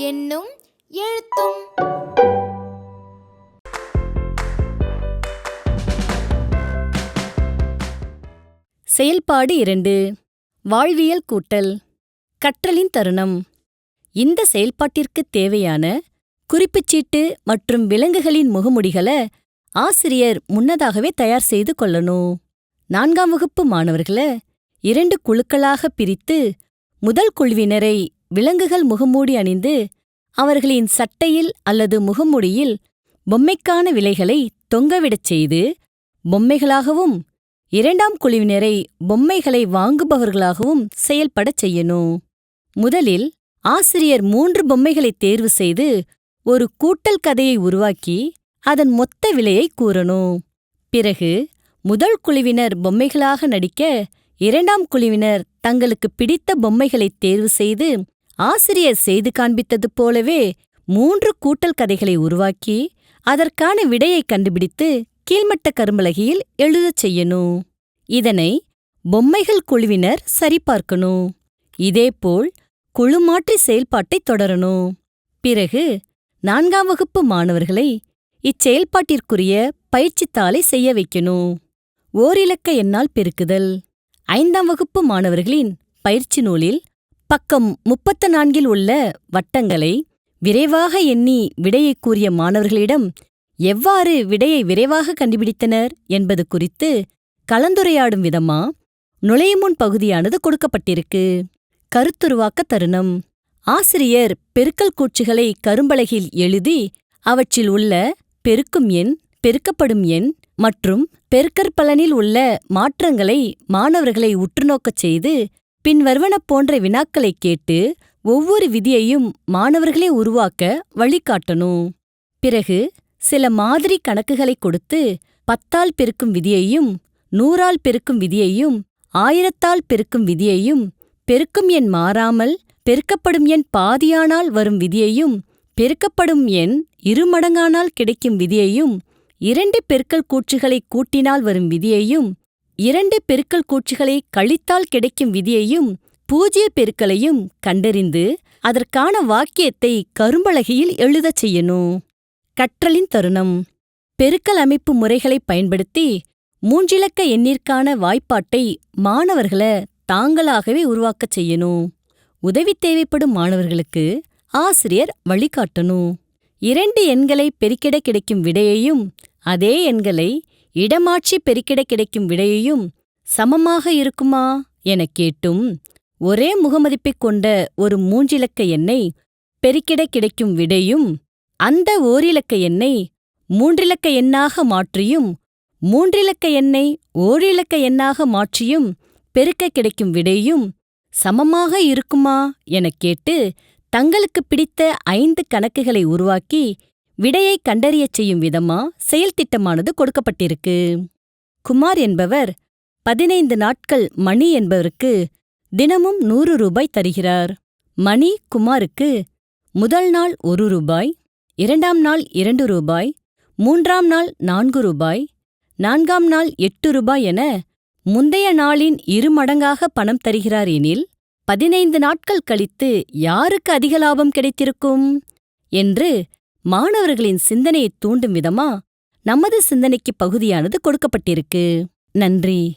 என்னும் எழுத்தும். செயல்பாடு இரண்டு. வாழ்வியல் கூட்டல். கற்றலின் தருணம். இந்த செயல்பாட்டிற்குத் தேவையான குறிப்புச்சீட்டு மற்றும் விலங்குகளின் முகமுடிகளை ஆசிரியர் முன்னதாகவே தயார் செய்து கொள்ளணும். நான்காம் வகுப்பு மாணவர்கள இரண்டு குழுக்களாக பிரித்து முதல் குழுவினரை விலங்குகள் முகமூடி அணிந்து அவர்களின் சட்டையில் அல்லது முகமூடியில் பொம்மைக்கான விலைகளை தொங்கவிடச் செய்து பொம்மைகளாகவும் இரண்டாம் குழுவினரை பொம்மைகளை வாங்குபவர்களாகவும் செயல்படச் செய்யணும். முதலில் ஆசிரியர் மூன்று பொம்மைகளை தேர்வு செய்து ஒரு கூட்டல் கதையை உருவாக்கி அதன் மொத்த விலையை கூறணும். பிறகு முதல் குழுவினர் பொம்மைகளாக நடிக்க இரண்டாம் குழுவினர் தங்களுக்கு பிடித்த பொம்மைகளைத் தேர்வு செய்து ஆசிரியர் செய்து காண்பித்தது போலவே மூன்று கூட்டல் கதைகளை உருவாக்கி அதற்கான விடையைக் கண்டுபிடித்து கீழ்மட்ட கரும்பலகையில் எழுதச் செய்யணும் இதனை பொம்மைகள் குழுவினர் சரிபார்க்கணும் இதேபோல் குழு மாற்றி செயல்பாட்டைத் தொடரணும் பிறகு நான்காம் வகுப்பு மாணவர்களை இச்செயல்பாட்டிற்குரிய பயிற்சித்தாளை செய்ய வைக்கணும் ஓரிலக்க எண்ணால் பெருக்குதல். ஐந்தாம் வகுப்பு மாணவர்களின் பயிற்சி நூலில் பக்கம் முப்பத்து நான்கில் உள்ள வட்டங்களை விரைவாக எண்ணி விடையைக் கூறிய மாணவர்களிடம் எவ்வாறு விடையை விரைவாக கண்டுபிடித்தனர் என்பது குறித்து கலந்துரையாடும் விதமா நுழையுமுன் பகுதியானது கொடுக்கப்பட்டிருக்கு. கருத்துருவாக்க தருணம். ஆசிரியர் பெருக்கல் கூற்றுகளை கரும்பலகில் எழுதி அவற்றில் உள்ள பெருக்கும் எண் பெருக்கப்படும் எண் மற்றும் பெருக்கற்பலனில் உள்ள மாற்றங்களை மாணவர்களை உற்றுநோக்கச் செய்து பின்வருவன போன்ற வினாக்களைக் கேட்டு ஒவ்வொரு விதியையும் மாணவர்களே உருவாக்க வழிகாட்டணும். பிறகு சில மாதிரி கணக்குகளைக் கொடுத்து பத்தால் பெருக்கும் விதியையும் நூறால் பெருக்கும் விதியையும் ஆயிரத்தால் பெருக்கும் விதியையும் பெருக்கும் எண் மாறாமல் பெருக்கப்படும் எண் பாதியானால் வரும் விதியையும் பெருக்கப்படும் எண் இருமடங்கானால் கிடைக்கும் விதியையும் இரண்டு பெருக்கல் கூற்றுகளை கூட்டினால் வரும் விதியையும் இரண்டு பெருக்கல் கூற்றுகளை கழித்தால் கிடைக்கும் விதியையும் பூஜ்ய பெருக்கலையும் கண்டறிந்து அதற்கான வாக்கியத்தை கரும்பலகையில் எழுதச் செய்யணும். கற்றலின் தருணம். பெருக்கல் அமைப்பு முறைகளைப் பயன்படுத்தி மூன்றிலக்க எண்ணிற்கான வாய்ப்பாட்டை மாணவர்கள தாங்களாகவே உருவாக்கச் செய்யணும். உதவி தேவைப்படும் மாணவர்களுக்கு ஆசிரியர் வழிகாட்டணும். இரண்டு எண்களை பெருக்கிட கிடைக்கும் விடையையும் அதே எண்களை இடமாற்றி பெருக்கிட கிடைக்கும் விடையையும் சமமாக இருக்குமா எனக் கேட்டும். ஒரே முகமதிப்பைக் கொண்ட ஒரு மூன்றிலக்க எண்ணை பெருக்கிட கிடைக்கும் விடையும் அந்த ஓரிலக்க எண்ணை மூன்றிலக்க எண்ணாக மாற்றியும் மூன்றிலக்க எண்ணை ஓரிலக்க எண்ணாக மாற்றியும் பெருக்க கிடைக்கும் விடையும் சமமாக இருக்குமா எனக் கேட்டு தங்களுக்கு பிடித்த ஐந்து கணக்குகளை உருவாக்கி விடையை கண்டறியச் செய்யும் விதமா செயல்திட்டமானது கொடுக்கப்பட்டிருக்கு. குமார் என்பவர் பதினைந்து நாட்கள் மணி என்பவருக்கு தினமும் நூறு ரூபாய் தருகிறார். மணி குமாருக்கு முதல் நாள் ஒரு ரூபாய் இரண்டாம் நாள் இரண்டு ரூபாய் மூன்றாம் நாள் நான்கு ரூபாய் நான்காம் நாள் எட்டு ரூபாய் என முந்தைய நாளின் இரு மடங்காக பணம் தருகிறார் எனில் பதினைந்து நாட்கள் கழித்து யாருக்கு அதிக லாபம் கிடைத்திருக்கும்? என்று மாணவர்களின் சிந்தனையைத் தூண்டும் விதமா நமது சிந்தனைக்கு பகுதியானது கொடுக்கப்பட்டிருக்கு. நன்றி.